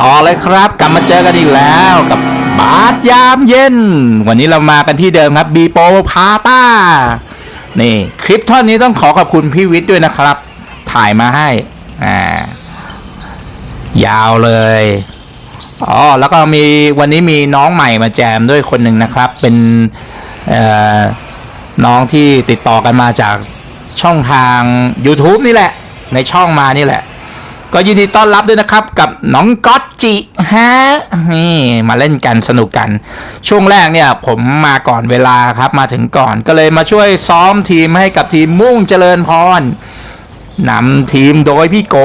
ต่อเลยครับ กลับมาเจอกันอีกแล้วกับบาสยามเย็น วันนี้เรามากันที่เดิมครับบีโปพาต้านี่คลิปท่อนนี้ต้องขอขอบคุณพี่วิทย์ด้วยนะครับ ถ่ายมาให้อ่ายาวเลยอ๋อแล้วก็มีวันนี้มีน้องใหม่มาแจมด้วยคนหนึ่งนะครับ เป็นเอ่อน้องที่ติดต่อกันมาจากช่องทาง YouTube นี่แหละ ในช่องมานี่แหละ ก็ยินดีต้อนรับด้วยนะครับกับน้องก๊อตจิฮะนี่มาเล่นกันสนุกกัน ช่วงแรกเนี่ยผมมาก่อนเวลาครับมาถึงก่อนก็เลยมาช่วยซ้อมทีมให้กับทีมมุ่งเจริญพรนำทีมโดยพี่โก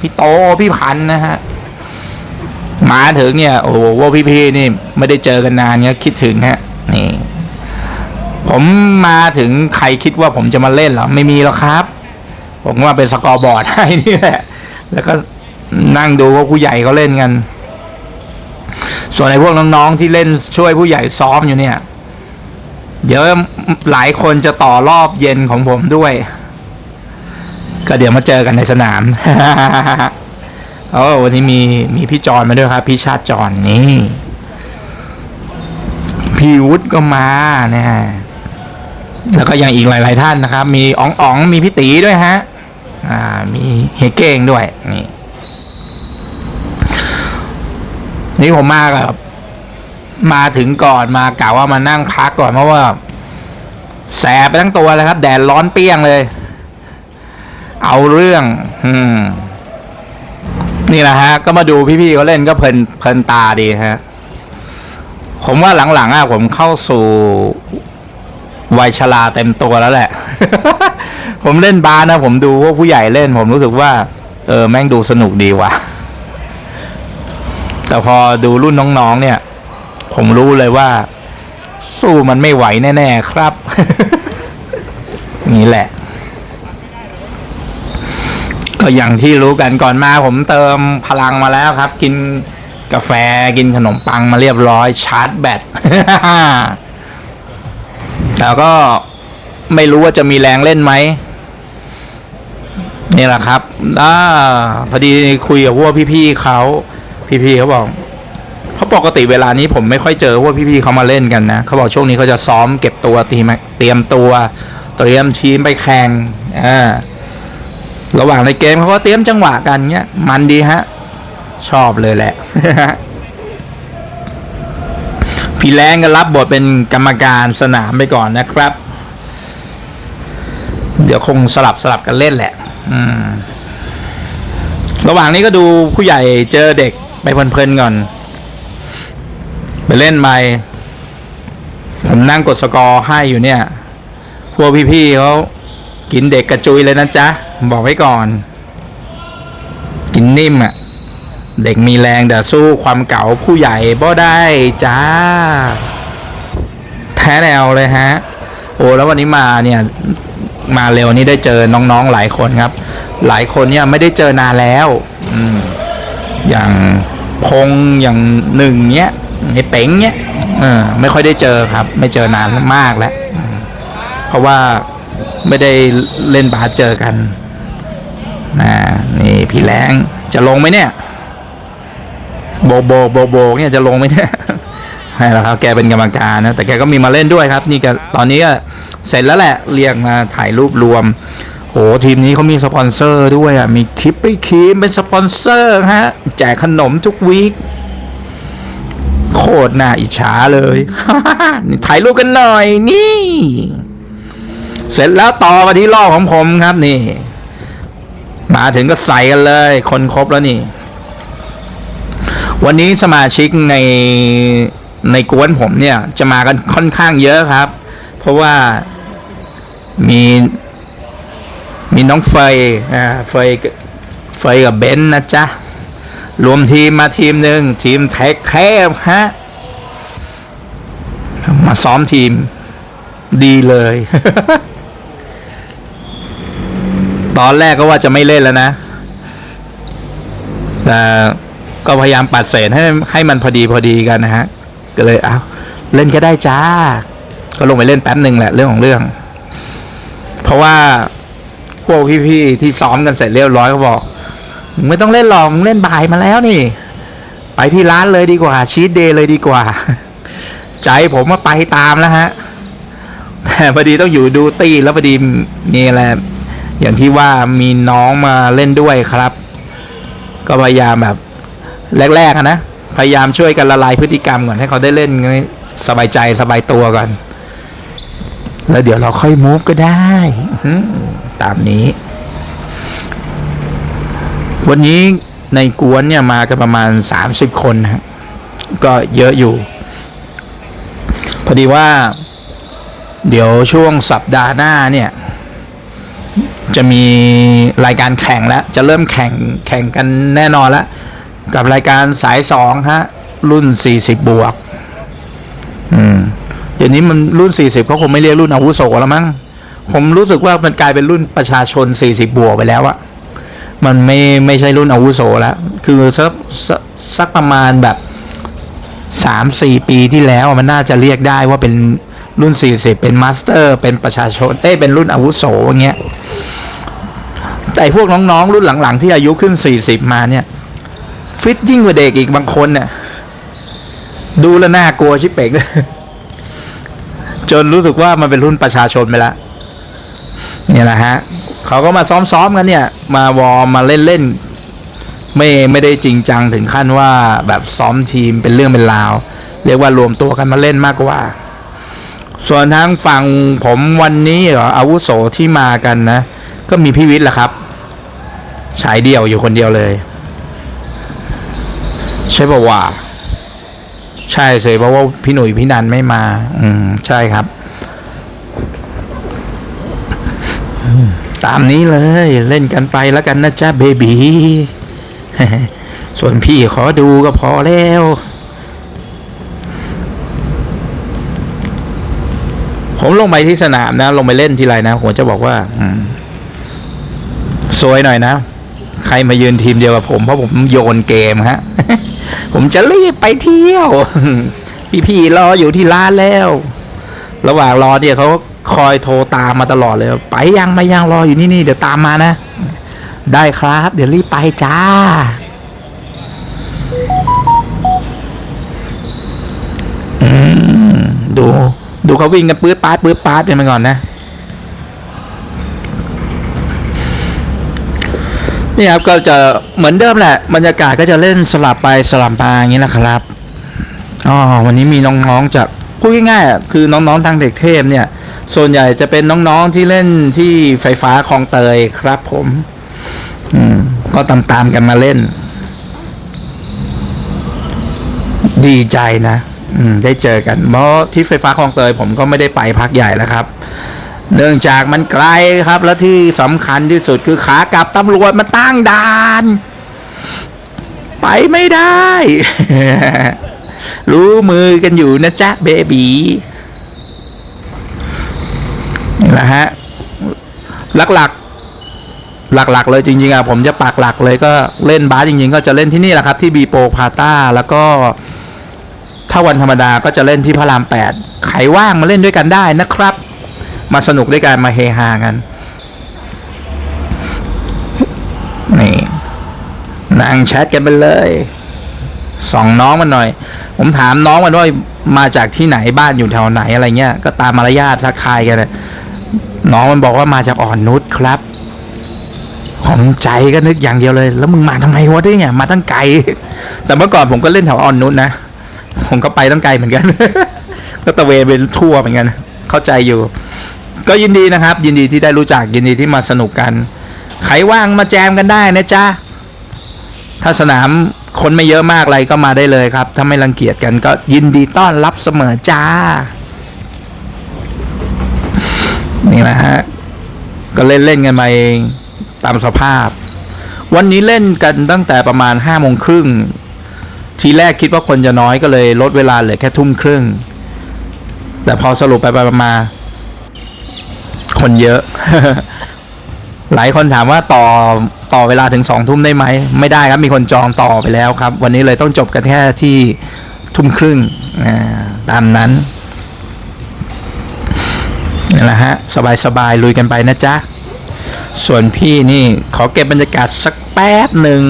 พี่โต พี่พันนะฮะ มาถึงเนี่ย โอ้โหว่าพี่ๆนี่ไม่ได้เจอกันนานเนี่ยคิดถึงฮะ นี่ ผมมาถึงใครคิดว่าผมจะมาเล่นเหรอ ไม่มีหรอกครับ ผมว่าเป็นสกอร์บอร์ดให้นี่แหละ แล้วก็นั่งดูว่าผู้ใหญ่เขาเล่นกัน ส่วนไอ้พวกน้องๆที่เล่นช่วยผู้ใหญ่ซ้อมอยู่เนี่ย เดี๋ยวหลายคนจะต่อรอบเย็นของผมด้วย ก็เดี๋ยวมาเจอกันในสนามโอ้วันนี้มีมีพี่จอนมาด้วยครับ พี่ชาติจอนนี่พี่วุฒิก็มาเนี่ยแล้วก็ยังอีกหลาย ๆ ท่านนะครับ มีอ๋องอ๋องมีพี่ตีด้วยฮะ อ่ามีเฮเก้งด้วยนี่นี่ผมมากับมาถึงก่อนมากะว่ามานั่งพักก่อนเพราะว่า แสบไปทั้งตัวเลยครับ แดดร้อนเปรี้ยงเลย เอาเรื่อง อืม นี่แหละฮะ ก็มาดูพี่ๆเขาเล่นก็เพลินเพลินตาดีฮะ ผมว่าหลังๆอะผมเข้าสู่ วัยชราเต็มตัวแล้วแหละ ผมเล่นบาสนะ ผมดูพว่าผู้ใหญ่เล่น ผมรู้สึกว่า เออ แม่งดูสนุกดีว่ะ แต่พอดูรุ่นน้องๆเนี่ย ผมรู้เลยว่า สู้มันไม่ไหวแน่ๆครับ นี่แหละ ก็อย่างที่รู้กันก่อนมา ผมเติมพลังมาแล้วครับ กินกาแฟกินขนมปังมาเรียบร้อยชาร์จแบต แล้วก็ไม่รู้ว่าจะมีแรงเล่นไหมนี่แหละครับอ่าพอดีคุยกับพวกพี่ๆเขาพี่ๆเขาบอกเพราะปกติเวลานี้ผมไม่ค่อยเจอพวกพี่ๆเขามาเล่นกันนะเขาบอกช่วงนี้เขาจะซ้อมเก็บตัวเตรียมเตรียมตัวเตรียมทีมไปแข่งอ่าระหว่างในเกมเขาก็เตรียมจังหวะกันเงี้ยมันดีฮะ ชอบเลยแหละ พี่แรงก็รับบทเป็นกรรมการสนามไปก่อนนะครับ เดี๋ยวคงสลับสลับกันเล่นแหละ อืม ระหว่างนี้ก็ดูผู้ใหญ่เจอเด็กไปเพลินๆก่อน ไปเล่นไปผมนั่งกดสกอร์ให้อยู่เนี่ย พวกพี่ๆเขากินเด็กกระจุยเลยนะจ๊ะ บอกไว้ก่อน กินนิ่มอะ เด็กมีแรงแต่สู้ความเก่าผู้ใหญ่บ่ได้จ้า แท้แนวเลยฮะ โอ้แล้ววันนี้มาเนี่ยมาเร็วนี้ได้เจอน้องๆหลายคนครับ หลายคนเนี่ยไม่ได้เจอนานแล้วอืมอย่างพงอย่างหนึ่งเนี้ยไอ้เป๋งเนี้ยเออไม่ค่อยได้เจอครับ ไม่เจอนานมากแล้วเพราะว่าไม่ได้เล่นบาสเจอกันนะนี่พี่แรงจะลงไหมเนี่ย โบกโบกโบกโบกเนี่ยจะลงไหมเนี่ยให้แล้วครับแกเป็นกรรมการนะ แต่แกก็มีมาเล่นด้วยครับ นี่ก็ตอนนี้ก็เสร็จแล้วแหละเรียกมาถ่ายรูปรวมโหทีมนี้เขามีสปอนเซอร์ด้วยอะมีคลิปไปครีมเป็นสปอนเซอร์ฮะแจกขนมทุกวีคโคตรน่าอิจฉาเลยนี่ถ่ายรูปกันหน่อยนี่ เสร็จแล้วต่อมาที่รอบของผมครับนี่ มาถึงก็ใส่กันเลย คนครบแล้วนี่ วันนี้สมาชิกในในกวนผมเนี่ยจะมากันค่อนข้างเยอะครับ เพราะว่ามีมีน้องเฟยอ่าเฟยกับเฟยกับเบนนะจ๊ะ รวมทีมมาทีมหนึ่งทีมแท็กแทบฮะ มาซ้อมทีมดีเลย ตอนแรกก็ว่าจะไม่เล่นแล้วนะ แต่ ก็พยายามปัดเศษให้ให้มันพอดีพอดีกันนะฮะก็เลยเอาเล่นก็ได้จ้า ก็ลงไปเล่นแป๊บหนึ่งแหละเรื่องของเรื่อง เพราะว่าพวกพี่ๆที่ซ้อมกันเสร็จเรียบร้อยเขาบอกไม่ต้องเล่นหรอกมึงเล่นบ่ายมาแล้วนี่ ไปที่ร้านเลยดีกว่า ชีตเดย์เลยดีกว่า ใจผมว่าไปตามแล้วฮะ แต่พอดีต้องอยู่ดูตี้แล้วพอดีนี่แหละอย่างที่ว่ามีน้องมาเล่นด้วยครับ ก็พยายามแบบ แรกๆอะนะ พยายามช่วยกันละลายพฤติกรรมก่อนให้เขาได้เล่นสบายใจสบายตัวก่อน แล้วเดี๋ยวเราค่อยมูฟก็ได้อืมตามนี้ วันนี้ในกวนเนี่ยมากันประมาณ 30 คนนะฮะก็เยอะอยู่ พอดีว่า เดี๋ยวช่วงสัปดาห์หน้าเนี่ย จะมีรายการแข่งแล้ว จะเริ่มแข่งแข่งกันแน่นอนแล้ว กับรายการสายสองฮะ รุ่น40บบวก อืมเดี๋ยวนี้มันรุ่น40เขาคงไม่เรียกรุ่นอาวุโสแล้วมั้งผมรู้สึกว่ามันกลายเป็นรุ่นประชาชน40บบวกไปแล้วอะมันไม่ไม่ใช่รุ่นอาวุโสแล้ว คือสักสักประมาณแบบสามสี่ปีที่แล้วมันน่าจะเรียกได้ว่าเป็นรุ่น40เป็นมาสเตอร์ เป็นประชาชนเอ้เป็นรุ่นอาวุโสอย่างเงี้ยแต่พวกน้องๆ รุ่นหลังๆ ที่อายุขึ้น40มาเนี่ย ฟิตยิ่งกว่าเด็กอีกบางคนเนี่ยดูแล้วน่ากลัวชิบเป่งจนรู้สึกว่ามันเป็นรุ่นประชาชนไปแล้วเนี่ยแหละฮะเขาก็มาซ้อมๆกันเนี่ย มาวอร์มมาเล่นๆไม่ไม่ได้จริงจังถึงขั้นว่าแบบซ้อมทีมเป็นเรื่องเป็นราว เรียกว่ารวมตัวกันมาเล่นมากกว่า ส่วนทางฝั่งผมวันนี้หรออาวุโสที่มากันนะ ก็มีพี่วิทย์แหละครับ ฉายเดี่ยวอยู่คนเดียวเลย ใช่ปะว่า ใช่สิเพราะว่าพี่หนุ่ยพี่นันไม่มา อืม ใช่ครับตามนี้เลยเล่นกันไปแล้วกันนะจ๊ะเบบีส่วนพี่ขอดูก็พอแล้ว ผมลงไปที่สนามนะ ลงไปเล่นทีไรนะผมจะบอกว่าสวยหน่อยนะ ใครมายืนทีมเดียวกับผม เพราะผมโยนเกมฮะ ผมจะรีบไปเที่ยว พี่ๆรออยู่ที่ร้านแล้ว ระหว่างรอเนี่ยเขาคอยโทรตามมาตลอดเลย ไปยังไปยังรออยู่นี่นี่เดี๋ยวตามมานะ ได้ครับ เดี๋ยวรีบไปจ้า อืมดู ดูเขาวิ่งกันปื๊ดปาดปื๊ดปาดกันไปก่อนนะ นี่ครับก็จะเหมือนเดิมแหละบรรยากาศก็จะเล่นสลับไปสลับมาอย่างนี้แหละครับอ๋อวันนี้มีน้องๆจากพูดง่ายๆคือน้องๆทางเด็กเทพเนี่ย ส่วนใหญ่จะเป็นน้องๆที่เล่นที่ไฟฟ้าคลองเตยครับ ผม อืม ก็ตามๆกันมาเล่น ดีใจนะ อืม ได้เจอกัน เพราะที่ไฟฟ้าคลองเตยผมก็ไม่ได้ไปพักใหญ่แล้วครับ เนื่องจากมันไกลครับ และที่สำคัญที่สุดคือขากลับตำรวจมาตั้งด่าน ไปไม่ได้ รู้มือกันอยู่นะจ๊ะเบบีนี่แหละฮะ หลักๆ หลักๆ เลยจริงๆอะผมจะปักหลักเลยก็เล่นบาสจริงๆ ก็จะเล่นที่นี่แหละครับ ที่บีโปพาต้าแล้วก็ถ้าวันธรรมดาก็จะเล่นที่พระรามแปดใครว่างมาเล่นด้วยกันได้นะครับ มาสนุกด้วยกันมาเฮฮากันนี่นั่งแชทกันไปเลยส่องน้องมันหน่อย ผมถามน้องมันว่ามาจากที่ไหนบ้านอยู่แถวไหนอะไรเงี้ยก็ตามมารยาททักทายกันเลยน้องมันบอกว่ามาจากอ่อนนุชครับผมใจก็นึกอย่างเดียวเลย แล้วมึงมาทำไมวะเนี่ยมาตั้งไกล แต่เมื่อก่อนผมก็เล่นแถวอ่อนนุชนะ ผมก็ไปตั้งไกลเหมือนกัน ก็ตะเวนไปทั่วเหมือนกัน เข้าใจอยู่ ก็ยินดีนะครับ ยินดีที่ได้รู้จักยินดีที่มาสนุกกัน ใครว่างมาแจมกันได้นะจ๊ะ ถ้าสนามคนไม่เยอะมากอะไรก็มาได้เลยครับ ถ้าไม่รังเกียจกันก็ยินดีต้อนรับเสมอจ้า นี่แหละฮะ ก็เล่นเล่นกันมาเองตามสภาพ วันนี้เล่นกันตั้งแต่ประมาณห้าโมงครึ่งทีแรกคิดว่าคนจะน้อยก็เลยลดเวลาเหลือแค่ทุ่มครึ่ง แต่พอสรุปไปไปมา คนเยอะ หลายคนถามว่าต่อต่อเวลาถึงสองทุ่มได้ไหม ไม่ได้ครับมีคนจองต่อไปแล้วครับ วันนี้เลยต้องจบกันแค่ที่ทุ่มครึ่งตามนั้นนี่แหละฮะ สบายสบายๆลุยกันไปนะจ๊ะ ส่วนพี่นี่ขอเก็บบรรยากาศสักแป๊บหนึ่ง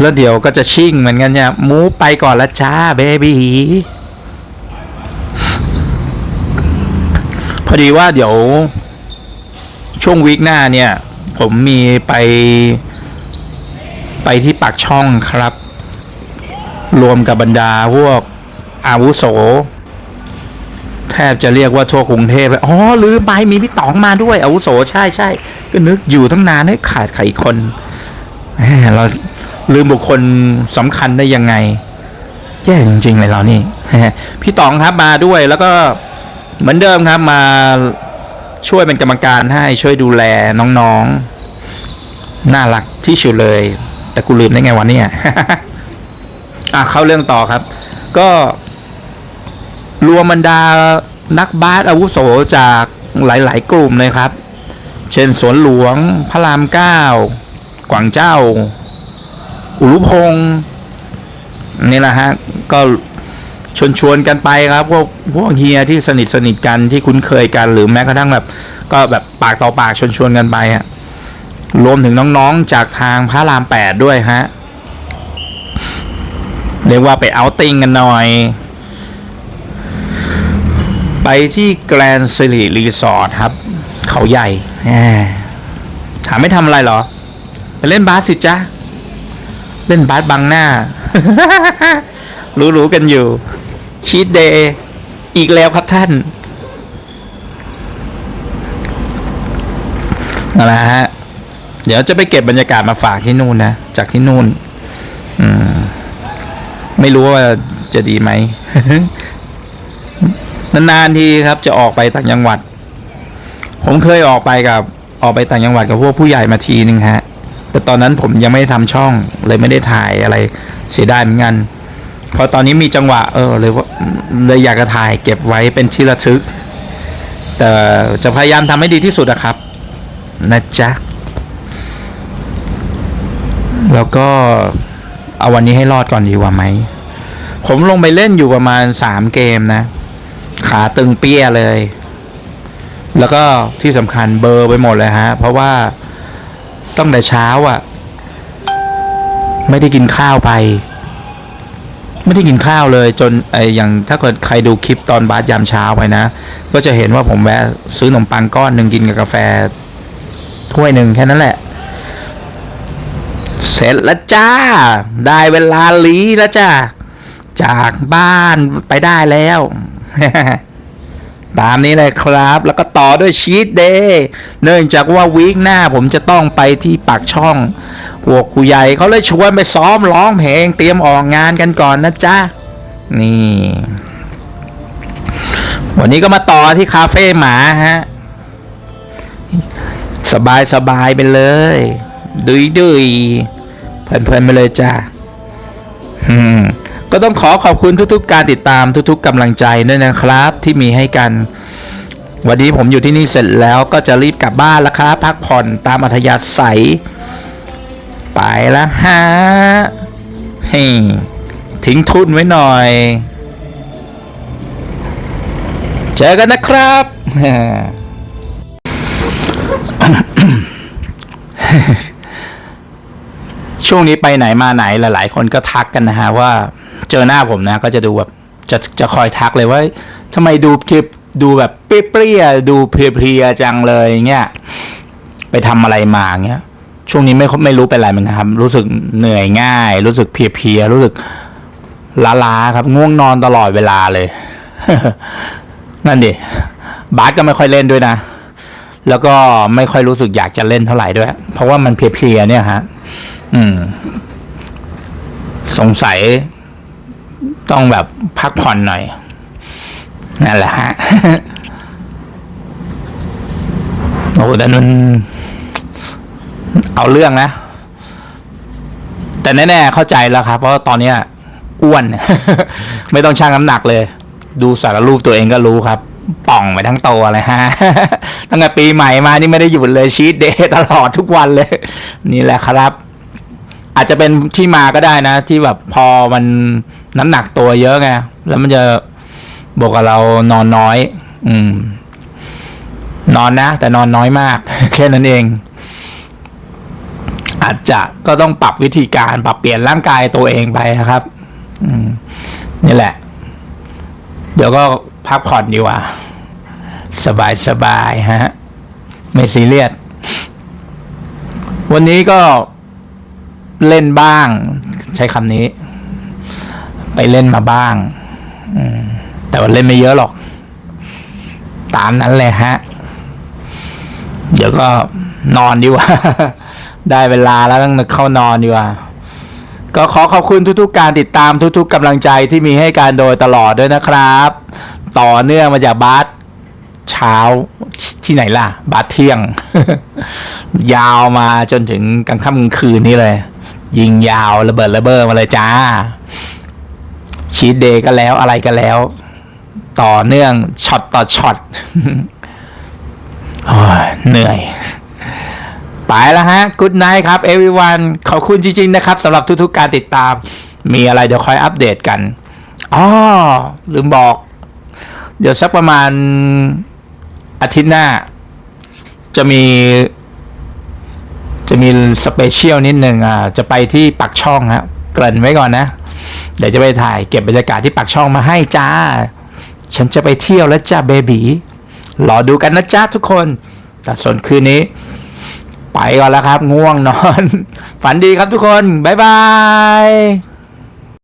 แล้วเดี๋ยวก็จะชิ่งเหมือนกันเนี่ยมูไปก่อนละจ้าเบบี พอดีว่าเดี๋ยวช่วงวีคหน้าเนี่ย ผมมีไป ไปที่ปากช่องครับ รวมกับบรรดาพวกอาวุโส แทบจะเรียกว่าทั่วกรุงเทพเลยอ๋อลืมไปมีพี่ต๋องมาด้วย อาวุโสใช่ใช่ก็นึกอยู่ตั้งนานให้ยขาดใครคนเราลืมบุคคลสำคัญได้ยังไง แย่จริงๆเลยเรานี่พี่ต๋องครับมาด้วยแล้วก็ เหมือนเดิมครับมาช่วยเป็นกรรมการให้ช่วยดูแลน้องๆ น่ารักที่สุดเลย แต่กูลืมได้ไงวันนี้อะเข้าเรื่องต่อครับ ก็รวมบรรดานักบาสอาวุโสจากหลายๆ กลุ่มเลยครับ เช่นสวนหลวง พระรามเก้ากวางเจ้า อุรุพงศ์นี่แหละฮะ ก็ ชวนชวนกันไปครับพวกพวกเฮียที่สนิทสนิทกันที่คุ้นเคยกันหรือแม้กระทั่งแบบ ก็แบบปากต่อปากชวนชวนกันไปอะรวมถึงน้องๆจากทางพระรามแปดด้วยฮะเรียกว่าไปเอาติ้งกันหน่อย ไปที่แกรนด์ซิลิรีสอร์ทครับ เขาใหญ่แหมถามไม่ทำอะไรหรอ ไปเล่นบาสสิจ๊ะ เล่นบาสบังหน้า รู้ๆกันอยู่ ชีตเดย์อีกแล้วครับท่านนั่นแหละฮะ เดี๋ยวจะไปเก็บบรรยากาศมาฝากที่นู่นนะ จากที่นู่น อืม ไม่รู้ว่าจะดีไหม นานๆทีครับจะออกไปต่างจังหวัด ผมเคยออกไปกับ ออกไปต่างจังหวัดกับพวกผู้ใหญ่มาทีนึงฮะ แต่ตอนนั้นผมยังไม่ได้ทำช่อง เลยไม่ได้ถ่ายอะไร เสียดายเหมือนกัน พอตอนนี้มีจังหวะเออเลยว่าเลยอยากจะถ่ายเก็บไว้เป็นที่ระทึก แต่จะพยายามทำให้ดีที่สุดอะครับ นะจ๊ะ แล้วก็เอาวันนี้ให้รอดก่อนดีกว่าไหม ผมลงไปเล่นอยู่ประมาณสามเกมนะ ขาตึงเปี้ยเลย แล้วก็ที่สำคัญเบอร์ไปหมดเลยฮะ เพราะว่าต้องแต่เช้าอะ่ะ ไม่ได้กินข้าวไป ไม่ได้กินข้าวเลยจนไออย่างถ้าเกิดใครดูคลิปตอนบาสยามเช้าไปนะ ก็จะเห็นว่าผมแวะซื้อขนมปังก้อนหนึ่งกินกับกาแฟ ถ้วยหนึ่งแค่นั้นแหละ เสร็จแล้วจ้า ได้เวลาลีแล้วจ้า จากบ้านไปได้แล้ว ตามนี้เลยครับ แล้วก็ต่อด้วยชีตเดย์เนื่องจากว่าวีคหน้าผมจะต้องไปที่ปากช่องพวกผู้ใหญ่เขาเลยชวนไปซ้อมร้องเพลงเตรียมออกงานกันก่อนนะจ๊ะ นี่ วันนี้ก็มาต่อที่คาเฟ่หมาฮะ สบายสบายไปเลย ดุยดุยเพลินเพลินๆไปเลยจ้าอืม ก็ต้องขอขอบคุณทุกๆ การติดตามทุกๆกำลังใจด้วยนะครับที่มีให้กัน วันนี้ผมอยู่ที่นี่เสร็จแล้วก็จะรีบกลับบ้านแล้วครับพักผ่อนตามอัธยาศัย ไปแล้วฮะเฮ้ทิ้งทุนไว้หน่อย เจอกันนะครับช่วงนี้ไปไหนมาไหนหลาย ๆ คนก็ทักกันนะฮะว่า เจอหน้าผมนะ ก็จะดูแบบจะจะคอยทักเลยว่าทำไมดูคลิปดูแบบเปรี้ยดูเพลียๆจังเลยเงี้ยไปทำอะไรมาเงี้ยช่วงนี้ไม่ไม่รู้เป็นอะไรมันครับ รู้สึกเหนื่อยง่าย รู้สึกเพลียๆรู้สึกล้าๆครับ ง่วงนอนตลอดเวลาเลย นั่นดิบาสก็ไม่ค่อยเล่นด้วยนะ แล้วก็ไม่ค่อยรู้สึกอยากจะเล่นเท่าไหร่ด้วย เพราะว่ามันเพลียๆเนี่ยฮะ อืม สงสัย ต้องแบบพักผ่อนหน่อย นั่นแหละฮะโอ้แต่นันเอาเรื่องนะ แต่แน่ๆเข้าใจแล้วครับ เพราะว่าตอนเนี้ยอ้วน ไม่ต้องชั่งน้ำหนักเลย ดูสารรูปตัวเองก็รู้ครับ ป่องไปทั้งตัวเลยฮะ ตั้งแต่ปีใหม่มานี่ไม่ได้หยุดเลยชีตเดย์ตลอดทุกวันเลย นี่แหละครับ อาจจะเป็นที่มาก็ได้นะ ที่แบบพอมัน น้ำหนักตัวเยอะไงแล้วมันจะบวกกับเรานอนน้อย อืม นอนนะ แต่นอนน้อยมาก แค่นั้นเอง อาจจะก็ต้องปรับวิธีการปรับเปลี่ยนร่างกายตัวเองไปนะครับ อืม นี่แหละ เดี๋ยวก็พักผ่อนดีกว่า สบายสบายฮะ ไม่ซีเรียสวันนี้ก็เล่นบ้าง ใช้คำนี้ ไปเล่นมาบ้างแต่ว่าเล่นไม่เยอะหรอก ตามนั้นเลยฮะ เดี๋ยวก็นอนดีกว่า ได้เวลาแล้วต้องเข้านอนดีกว่า ก็ขอขอบคุณทุกๆ การติดตามทุก ๆกำลังใจที่มีให้การโดยตลอดด้วยนะครับ ต่อเนื่องมาจากบาสเช้าที่ไหนล่ะ บาสเที่ยง ยาวมาจนถึงกลางค่ำกลางคืนนี่เลย ยิงยาวระเบิดระเบ้อมาเลยจ้า ชีตเดย์ก็แล้วอะไรก็แล้ว ต่อเนื่องช็อตต่อช็อตอ้ยเหนื่อย ไปแล้วฮะ Good night ครับ everyone ขอบคุณจริง ๆ นะครับสำหรับทุกๆการติดตาม มีอะไรเดี๋ยวคอยอัปเดตกันอ๋อลืมบอก เดี๋ยวสักประมาณอาทิตย์หน้า จะมี จะมีสเปเชียลนิดหนึ่งอ่า จะไปที่ปักช่องฮะ เกริ่นไว้ก่อนนะ เดี๋ยวจะไปถ่ายเก็บบรรยากาศที่ปากช่องมาให้จ้า ฉันจะไปเที่ยวแล้วจ้าเบบีรอดูกันนะจ้าทุกคน แต่ส่วนคืนนี้ ไปก่อนแล้วครับ ง่วงนอน ฝันดีครับทุกคน บ๊ายบาย